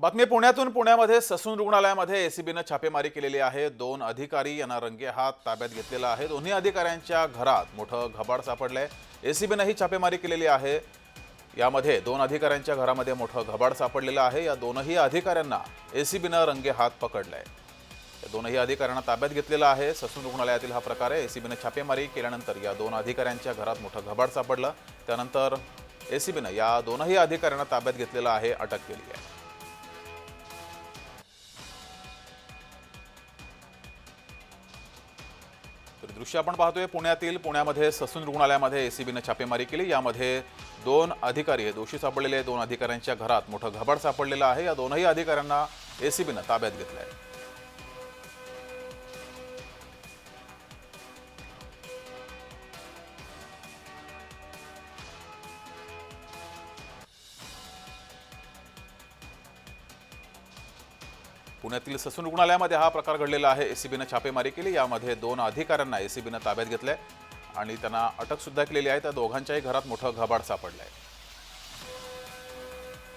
बातमी पुण्यातून. पुण्यामध्ये ससून रुग्णालयामध्ये एसीबीनं छापेमारी केलेली आहे. दोन अधिकारी यांना रंगेहात ताब्यात घेतलेला आहे. दोन्ही अधिकाऱ्यांच्या घरात मोठं घबाड सापडलंय. एसीबीनं ही छापेमारी केलेली आहे. यामध्ये दोन अधिकाऱ्यांच्या घरामध्ये मोठं घबाड सापडलेलं आहे. या दोनही अधिकाऱ्यांना एसीबीनं रंगेहात पकडलंय. या दोनही अधिकाऱ्यांना ताब्यात घेतलेलं आहे. ससून रुग्णालयातील हा प्रकार आहे. एसीबीनं छापेमारी केल्यानंतर या दोन अधिकाऱ्यांच्या घरात मोठं घबाड सापडलं. त्यानंतर एसीबीनं या दोनही अधिकाऱ्यांना ताब्यात घेतलेलं आहे. अटक केली आहे. दृश्य आपण पाहतोय पुण्यातील पुण्यामध्ये ससून रुग्णालयामध्ये एसीबीनं छापेमारी केली. यामध्ये दोन अधिकारी आहे दोषी सापडलेले दोन अधिकाऱ्यांच्या घरात मोठं घबाड सापडलेलं आहे. या दोनही अधिकाऱ्यांना एसीबीनं ताब्यात घेतलं आहे पुण्यातील ससून रुग्णालयामध्ये हा प्रकार घडलेला आहे. एसीबीनं छापेमारी केली. यामध्ये दोन अधिकाऱ्यांना एसीबीनं ताब्यात घेतलंय आणि त्यांना अटकसुद्धा केलेली आहे. त्या दोघांच्याही घरात मोठं घबाड आहे